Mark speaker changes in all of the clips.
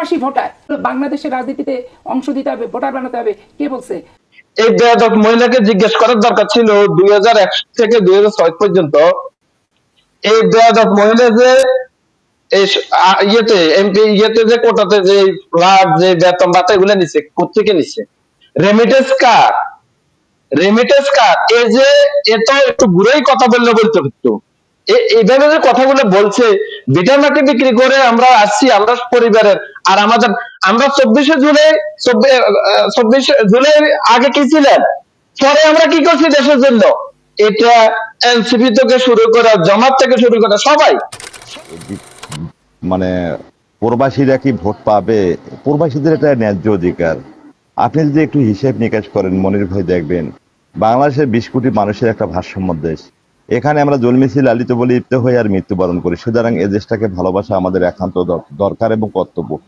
Speaker 1: প্রবাসী ভোটার। বাংলাদেশের রাজনীতিতে অংশ দিতে হবে, ভোটার বানাতে হবে, কে বলছে?
Speaker 2: এই বেয়াদব মহিলাকে জিজ্ঞেস করার দরকার ছিল দুই থেকে দুই পর্যন্ত। এই বেয়াদব মহিলা যে ইয়েতে এমপি ইয়েতে যে কোটাতে যে ফ্ল্যাট যে বেতন এগুলো নিচ্ছে কোথেকে নিচ্ছে রেমিটেন্স কার রেমিটেন্স কার এই যে এ তো একটু ঘুরেই কথা বললে বলতে পারতো এইভাবে যে কথাগুলো বলছে ভিটামাটি বিক্রি করে আমরা আসছি আমরা পরিবারের। আর আমাদের আমরা চব্বিশে জুলাই চব্বিশে জুলাই আগে কি ছিলেন? পরে আমরা কি করছি দেশের জন্য? এটা এনসিপি থেকে শুরু করে জমাত থেকে শুরু করে সবাই।
Speaker 3: মানে প্রবাসীরা কি ভোট পাবে? প্রবাসীদের এটা ন্যায্য অধিকার। আপনি যদি একটু হিসেব নিকাশ করেন, মনির ভাই দেখবেন, বাংলাদেশের বিশ কোটি মানুষের একটা ভারসাম্য দেশ। এখানে আমরা জন্মেছি, লালিত বলে ইপ্ত হয়ে আর মৃত্যুবরণ করি। সুতরাং এ দেশটাকে ভালোবাসা আমাদের একান্ত দর- দরকার এবং কর্তব্য।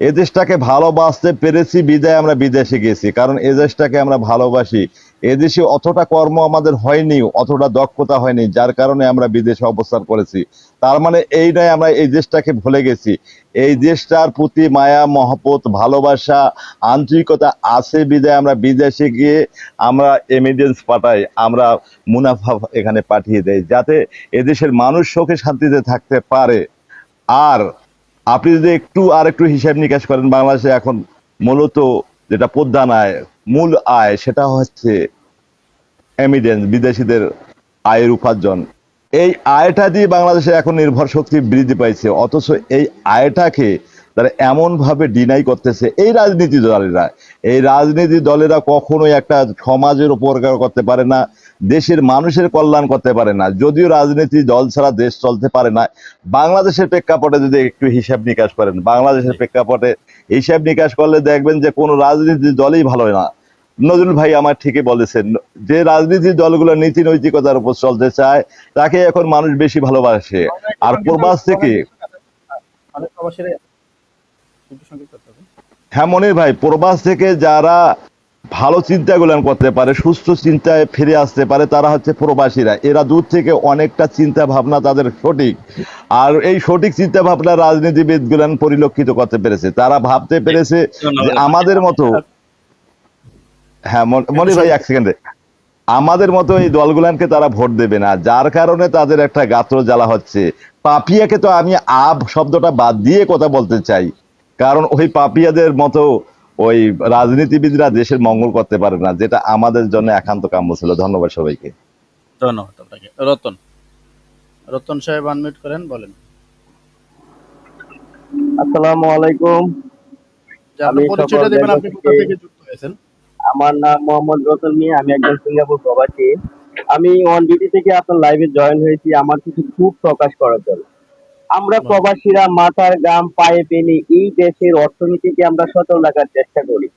Speaker 3: এ দেশটাকে ভালোবাসতে পেরেছি, বিদায় আমরা বিদেশে গেছি। কারণ এ দেশটাকে আমরা ভালোবাসি। এদেশে অতটা কর্ম আমাদের হয়নি, অতটা দক্ষতা হয়নি, যার কারণে আমরা বিদেশে অবস্থান করেছি। তার মানে এই নয় আমরা এই দেশটাকে ভুলে গেছি। এই দেশটার প্রতি মায়া, মহব্বত, ভালোবাসা, আন্তরিকতা আছে বিদায় আমরা বিদেশে গিয়ে আমরা এমিডেন্স পাঠাই, আমরা মুনাফা এখানে পাঠিয়ে দেয় যাতে এদেশের মানুষ সুখে শান্তিতে থাকতে পারে। আর আপনি যদি একটু আর একটু হিসাব নিকাশ করেন, বাংলাদেশে এখন মূলত যেটা প্রধান আয়, মূল আয়, সেটা হচ্ছে এমিডেন্স বিদেশিদের আয়ের উপার্জন। এই আয়টা দিয়ে বাংলাদেশে এখন নির্ভর শক্তি বৃদ্ধি পাইছে, অথচ এই আয়টাকে তারা এমন ভাবে ডিনাই করতেছে এই রাজনীতি দলেরা। এই রাজনীতি দলেরা কখনোই একটা সমাজের উপকার করতে পারে না দেশের মানুষের কল্যাণ করতে পারে না। যদিও রাজনীতি দল ছাড়া দেশ চলতে পারে না বাংলাদেশের প্রেক্ষাপটে যদি একটু হিসাব নিকাশ করেন বাংলাদেশের প্রেক্ষাপটে হিসাব নিকাশ করলে দেখবেন যে কোনো রাজনীতি দলই ভালো না। নজরুল ভাই আমার ঠিকই বলেছেন যে রাজনীতি দলগুলো নীতি নৈতিকতার উপর চলতে চায় তাকে এখন মানুষ বেশি ভালোবাসে। আর প্রবাস থেকে
Speaker 4: অনেক প্রবাসীরা একটু সংক্ষেপ করতে হবে
Speaker 3: হ্যাঁ মনির ভাই, প্রবাস থেকে যারা ভালো চিন্তাগুলো করতে পারে, সুস্থ চিন্তায় ফিরে আসতে পারে, তারা হচ্ছে প্রবাসীরা। এরা দূর থেকে অনেকটা চিন্তা ভাবনা তাদের সঠিক। আর এই সঠিক চিন্তা ভাবনা রাজনীতিবিদ গুলান পরিলক্ষিত করতে পেরেছে। তারা ভাবতে পেরেছে যে আমাদের মতো হ্যাঁ মন- মনির ভাই, এক সেকেন্ডে আমাদের মতো এই দলগুলানকে তারা ভোট দেবে না। যার কারণে তাদের একটা গাত্র জ্বালা হচ্ছে। পাপিয়াকে তো আমি আব শব্দটা বাদ দিয়ে কথা বলতে চাই। কারণ ওই পাপিয়াদের মতো ওই রাজনীতিবিদরা দেশের মঙ্গল করতে পারে না যেটা আমাদের জন্য একান্ত কাম্য ছিল। ধন্যবাদ সবাইকে।
Speaker 4: ধন্যবাদ আপনাকে। রতন। রতন সাহেব আনমিউট করেন বলেন।
Speaker 5: আসসালামু আলাইকুম। আমি
Speaker 4: পরিচয়টা দেবেন আপনি কোথা
Speaker 5: থেকে-
Speaker 4: থেকে যুক্ত হয়েছেন?
Speaker 5: আমার নাম মোহাম্মদ রতন মিয়া আমি একজন সিঙ্গাপুর প্রবাসী। আমি অন ডিউটি থেকে আপনার লাইভে জয়েন হয়েছি। আমার কিছু খুব প্রকাশ করার জন্য। আমরা প্রবাসীরা মাথার গাম পায়ে পেনে এই দেশের অর্থনীতিকে আমরা সচল রাখার চেষ্টা করি।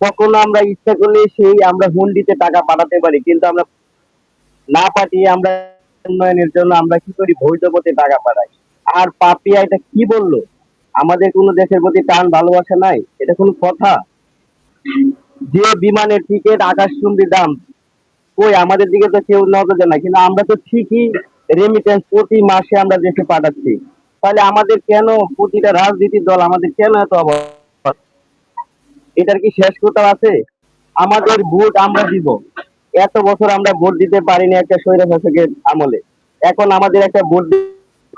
Speaker 5: কখনো আমরা ইচ্ছা করলে সেই আমরা হুন্ডিতে টাকা পাঠাতে পারি কিন্তু আমরা না পাঠিয়ে আমরা উন্নয়নের জন্য আমরা কি করি? বৈধ পথে টাকা পাঠাই। আর পাপিয়া এটা কি বলল? আমাদের কোনো দেশের প্রতি টান ভালোবাসা নাই? এটা কোনো কথা? যে বিমানের টিকিট আকাশচুম্বী দাম কই আমাদের দিকে তো কেউ নজর দেয় না। কিন্তু আমরা তো ঠিকই রেমিটেন্স প্রতি মাসে আমরা দেশে পাঠাচ্ছি। তাহলে আমাদের কেন প্রতিটা রাজনীতির দল আমাদের কেন এত অভাব এটার কি শেষ কোথাও আছে? আমাদের ভোট আমরা দিব। এত বছর আমরা ভোট দিতে পারিনি একটা স্বৈর শাসকের আমলে। এখন আমাদের একটা ভোট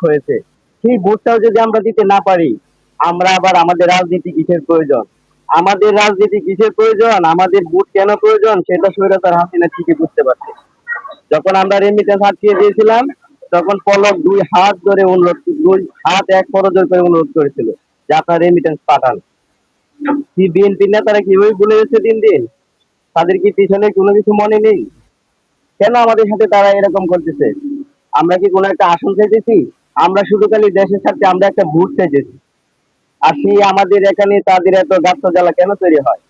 Speaker 5: হয়েছে। সেই ভোটটাও যদি আমরা দিতে না পারি, আমরা আবার আমাদের রাজনীতি কিসের প্রয়োজন? আমাদের রাজনীতি কিসের প্রয়োজন? আমাদের ভোট কেন প্রয়োজন? সেটা স্বৈরাচার হাসিনা ঠিকই বুঝতে পারছে। যখন আমরা রেমিটেন্স আটকিয়ে দিয়েছিলাম, তখন পলক দুই হাত ধরে অনুরোধ, দুই হাত এক করজোর করে অনুরোধ করেছিল যে আপনার রেমিটেন্স পাঠান। কি বিএনপি নেতারা কীভাবে ভুলে গেছে দিন দিন? তাদের কি পিছনে কোনো কিছু মনে নেই? কেন আমাদের সাথে তারা এরকম করতেছে? আমরা কি কোনো একটা আসন চাইতেছি? আমরা শুধু খালি দেশের সাথে আমরা একটা ভোট চাইতেছি। আর সেই আমাদের এখানে তাদের এত গাছ জ্বালা কেন তৈরি হয়?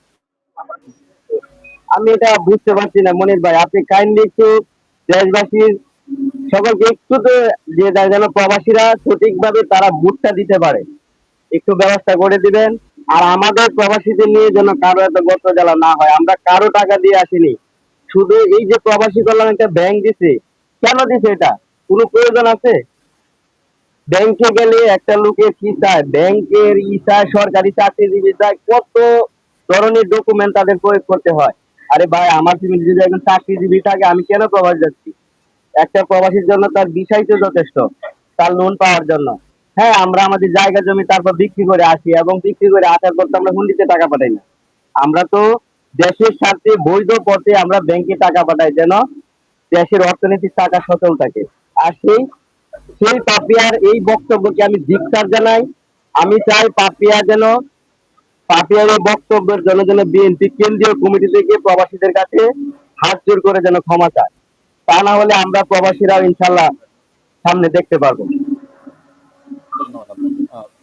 Speaker 5: আমি এটা বুঝতে পারছি না, মনির ভাই, আপনি কাইন্ডলি একটু দেশবাসীর সকলকে একটু তো যে যেন প্রবাসীরা সঠিকভাবে তারা ভোটটা দিতে পারে, একটু ব্যবস্থা করে দিবেন। আর আমাদের প্রবাসীদের নিয়ে যেন কারও এত গত জ্বালা না হয়, আমরা কারও টাকা দিয়ে আসিনি। শুধু এই যে প্রবাসী কল্যাণ একটা ব্যাংক দিছে, কেন দিছে এটা? কোনো প্রয়োজন আছে? ব্যাংকে গেলে একটা লোকের কি চায়? ব্যাংকের ই চায়, সরকারি চাকরিজীবী চায়, কত ধরনের ডকুমেন্ট তাদের প্রয়োগ করতে হয়। আরে ভাই, আমার ফ্যামিলি যদি একজন চাকরিজীবী থাকে, আমি কেন প্রবাস যাচ্ছি? একটা প্রবাসীর জন্য তার বিষয় তো যথেষ্ট, তার লোন পাওয়ার জন্য। হ্যাঁ আমরা আমাদের জায়গা জমি তারপর বিক্রি করে আসি এবং বিক্রি করে আসার পর তো আমরা হুন্ডিতে টাকা পাঠাই না। আমরা তো দেশের স্বার্থে, বৈধ পথে আমরা ব্যাংকে টাকা পাঠাই যেন দেশের অর্থনীতির টাকা সচল থাকে। আর সেই সেই পাপিয়ার এই বক্তব্যকে আমি ধিক্কার জানাই। আমি চাই পাপিয়া যেন পাপিয়ার এই বক্তব্যের জন্য যেন বিএনপি কেন্দ্রীয় কমিটি থেকে প্রবাসীদের কাছে হাত জোর করে যেন ক্ষমা চায়। তা না হলে আমরা প্রবাসীরা ইনশাল্লাহ সামনে দেখতে পারব।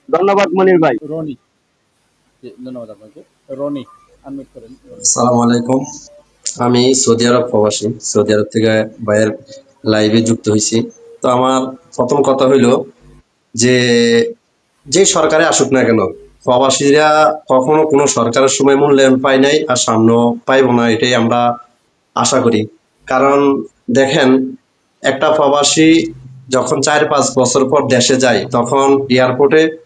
Speaker 4: ধন্যবাদ
Speaker 5: মনির ভাই।
Speaker 4: রনি। ধন্যবাদ আপনাকে। রনি আনমিট
Speaker 6: সালাম আলাইকুম। আমি সৌদি আরব প্রবাসী। সৌদি আরব থেকে ভাইয়ের লাইভে যুক্ত হয়েছি। তো আমার প্রথম কথা হইল যে যে সরকারে আসুক না কেন প্রবাসীরা কখনো কোনো সরকারের সময় মূল্যায়ন পায় নাই আর সামনেও পাইব না, এটাই আমরা আশা করি। কারণ দেখেন, একটা প্রবাসী যখন চার পাঁচ বছর পর দেশে যায়, তখন এয়ারপোর্টে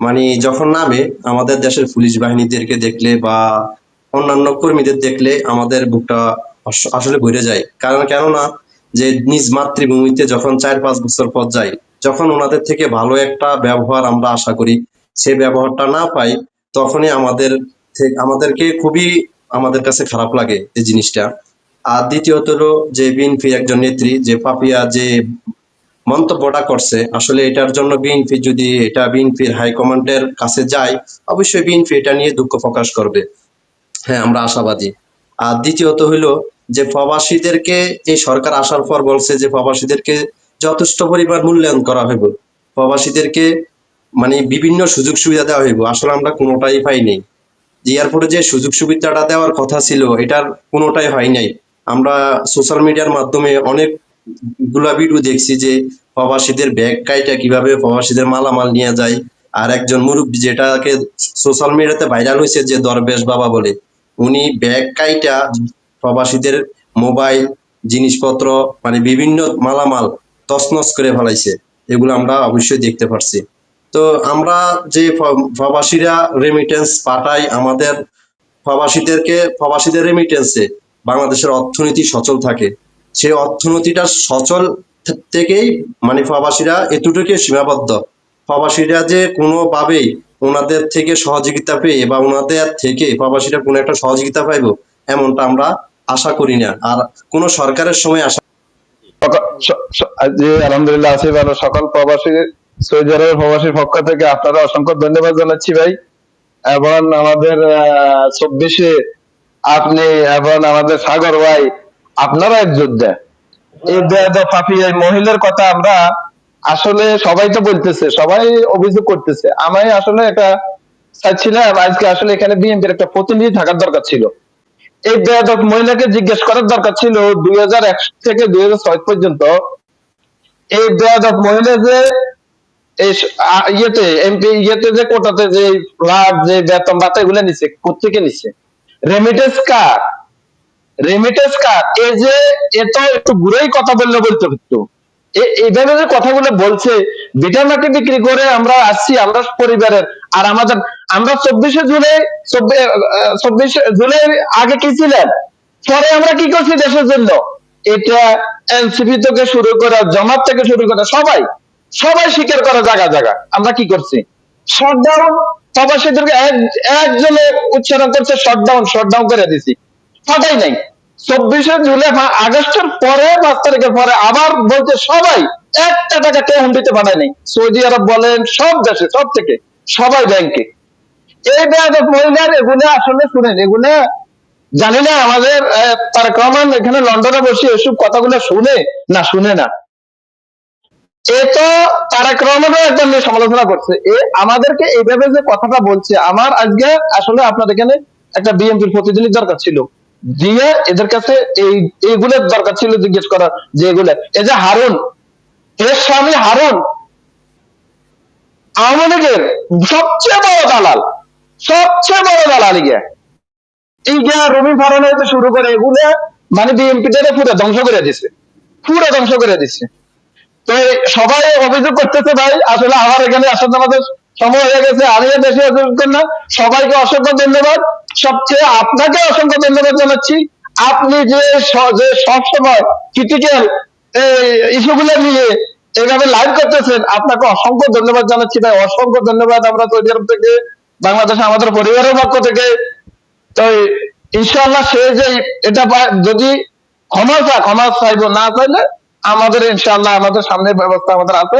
Speaker 6: মানে যখন নামে, আমাদের দেশের পুলিশ বাহিনীদেরকে দেখলে বা অন্যান্য কর্মীদের দেখলে আমাদের বুকটা আস- আসলে ভরে যায়। কারণ কেননা, যে নিজ মাতৃভূমিতে যখন চার পাঁচ বছর পর যাই যখন ওনাদের থেকে ভালো একটা ব্যবহার আমরা আশা করি সেই ব্যবহারটা না পাই, তখনই আমাদের আমাদেরকে খুবই আমাদের কাছে খারাপ লাগে এই জিনিসটা। আর দ্বিতীয়ত হলো যে বিএনপি একজন নেত্রী, যে পাপিয়া যে মন্তব্যটা করছে, আসলে এটার জন্য বিএনপি যদি এটা বিএনপির হাইকমান্ডের কাছে যায়, অবশ্যই বিএনপি এটা নিয়ে দুঃখ প্রকাশ করবে। হ্যাঁ আমরা আশাবাদী। আর দ্বিতীয়ত হইল যে প্রবাসীদেরকে, এই সরকার আসার পর বলছে যে প্রবাসীদেরকে যথেষ্ট পরিমাণ মূল্যায়ন করা হইব প্রবাসীদেরকে মানে বিভিন্ন সুযোগ সুবিধা দেওয়া হইব। আসলে আমরা কোনোটাই পাই নাই। যে এয়ারপোর্টে যে সুযোগ সুবিধাটা দেওয়ার কথা ছিল, এটার কোনোটাই হয় নাই। আমরা সোশ্যাল মিডিয়ার মাধ্যমে অনেক ভিডিও দেখছি যে প্রবাসীদের ব্যাগ কাইটা কীভাবে প্রবাসীদের মালামাল নিয়ে যায়। আর একজন মুরব্বী যেটাকে সোশ্যাল মিডিয়াতে ভাইরাল হয়েছে যে দরবেশ বাবা বলে, উনি ব্যাগ কাইটা প্রবাসীদের মোবাইল জিনিসপত্র মানে বিভিন্ন মালামাল তছনছ করে ফেলাইছে। এগুলো আমরা অবশ্যই দেখতে পারছি। তো আমরা যে প্রবাসীরা রেমিটেন্স পাঠাই আমাদের প্রবাসীদেরকে প্রবাসীদের রেমিটেন্সে বাংলাদেশের অর্থনীতি সচল থাকে। সেই অর্থনীতিটা সচল থেকেই মানে প্রবাসীরা এতটুকু সীমাবদ্ধ। প্রবাসীরা যে কোনোভাবেই ওনাদের থেকে সহযোগিতা পেয়ে বা ওনাদের থেকে প্রবাসীরা কোনো একটা সহযোগিতা পাইবো, এমনটা আমরা আশা করি না। আর কোনো সরকারের সময় আশা
Speaker 2: আলহামদুলিল্লাহ আছি ভালো। সকল প্রবাসী সৌদি আরবের প্রবাসীর পক্ষ থেকে অসংখ্য ধন্যবাদ জানাচ্ছি ভাই। এবং আমাদের চব্বিশে আপনি এবং আমাদের সাগর ভাই, আপনারা এক যোদ্ধা এই মহিলার কথা আমরা আসলে সবাই তো বলতেছে, সবাই অভিযোগ করতেছে। আমি আসলে একটা চাইছিলাম আজকে আসলে এখানে বিএনপির একটা প্রতিনিধি থাকার দরকার ছিল। এই বেয়াদব মহিলাকে জিজ্ঞেস করার দরকার ছিল দুই হাজার একশো থেকে দুই হাজার ছয় পর্যন্ত। এই বেয়াদব মহিলা যে ইয়েতে, এমপি ইয়েতে যে কোটাতে যে যে বেতন ভাতা এগুলো নিচ্ছে কোথেকে নিচ্ছে রেমিটেন্স রেমিটেন্স এই যে, এ তো একটু ঘুরেই কথা বললে বলতে এইভাবে যে কথাগুলো বলছে বিক্রি করে আমরা আসছি, আমরা পরিবারের, আর আমাদের, আমরা চব্বিশে জুলাই চব্বিশে জুলাই আগে কি ছিলেন? পরে আমরা কি করছি দেশের জন্য? এটা এনসিপি থেকে শুরু করে জামাত থেকে শুরু করে সবাই সবাই স্বীকার করে জায়গা জায়গা। আমরা কি করছি? শটডাউন প্রবাসীদেরকে এক- একজনে উচ্চারণ করছে শটডাউন শটডাউন করে দিছি। ফাটাই নাই। চব্বিশে জুলাই আগস্টের পরে, পাঁচ তারিখের পরে আবার বলছে সবাই, একটা টাকা কেউ হুন্ডিতে পাঠায় নাই? সৌদি আরব বলেন, সব দেশে, সব থেকে, সবাই ব্যাংকে এই ব্যাংক মহিলার এগুলো আসলে শুনেন, এগুলো জানি না আমাদের তার রহমান এখানে লন্ডনে বসে এসব কথাগুলো শুনে, না শুনে না। এ তো তারেক রহমানও একবার নিয়ে সমালোচনা করছে। এ আমাদেরকে এইভাবে যে কথাটা বলছে, আমার আজকে আসলে আপনার এখানে একটা বিএনপির প্রতিনিধির দরকার ছিল। দিয়ে এদের কাছে এই, এইগুলোর দরকার ছিল জিজ্ঞেস করার, যে এগুলো এই যে হারুন এর স্বামী হারুন, আওয়ামী লীগের সবচেয়ে বড় দালাল, সবচেয়ে বড় দালাল ইয়ে এই যে রবি হইতে শুরু করে এগুলো মানে বিএনপি টাকে পুরো ধ্বংস করে দিছে। পুরো ধ্বংস করে দিচ্ছে তো সবাই অভিযোগ করতেছে ভাই, আসলে আমার এখানে আসার আমাদের সময় হয়ে গেছে, আমিও বেশি অভিযোগ না। সবাইকে অসংখ্য ধন্যবাদ। সবচেয়ে আপনাকে অসংখ্য ধন্যবাদ জানাচ্ছি। আপনি যে যে সবসময় ক্রিটিক্যাল ইস্যুগুলো নিয়ে এইভাবে লাইভ করতেছেন, আপনাকে অসংখ্য ধন্যবাদ জানাচ্ছি ভাই। অসংখ্য ধন্যবাদ আমরা সৌদি আরব থেকে বাংলাদেশে আমাদের পরিবারের পক্ষ থেকে। তো ইনশাআল্লাহ সে যে এটা যদি ক্ষমা চায়, ক্ষমা চাইব, না চাইলে আমাদের ইনশাল্লাহ আমাদের সামনের ব্যবস্থা আমাদের আছে।